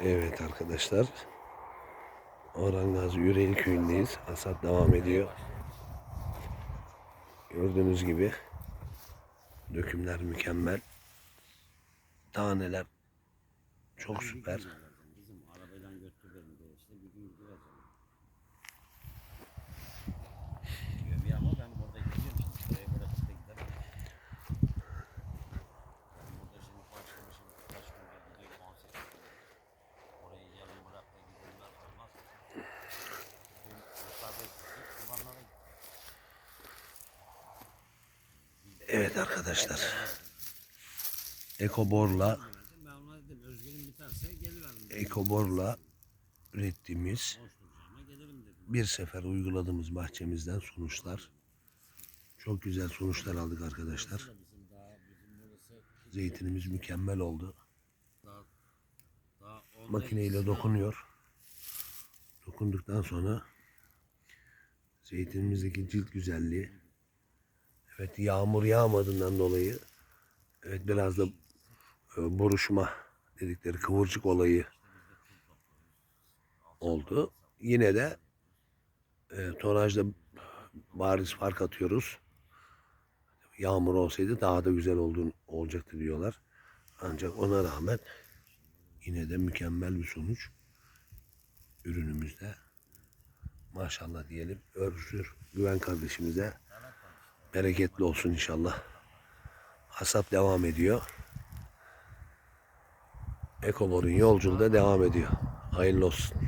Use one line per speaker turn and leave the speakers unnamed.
Evet arkadaşlar. Orangaz Yüreğli köyündeyiz. Hasat devam ediyor. Gördüğünüz gibi dökümler mükemmel. Taneler çok süper. Evet arkadaşlar. Ekoborla. Ekoborla ürettiğimiz bir sefer uyguladığımız bahçemizden sonuçlar. Çok güzel sonuçlar aldık arkadaşlar. Zeytinimiz mükemmel oldu. Makineyle dokunuyor. Dokunduktan sonra zeytinimizdeki cilt güzelliği evet yağmur yağmadığından dolayı evet biraz da e, buruşma dedikleri kıvırcık olayı oldu. Yine de e, tonajda bariz fark atıyoruz. Yağmur olsaydı daha da güzel olduğunu, olacaktı diyorlar. Ancak ona rağmen yine de mükemmel bir sonuç ürünümüzde. Maşallah diyelim. Örsür Güven kardeşimize bereketli olsun inşallah. Hasat devam ediyor. Ekobor'un yolculuğu da devam ediyor. Hayırlı olsun.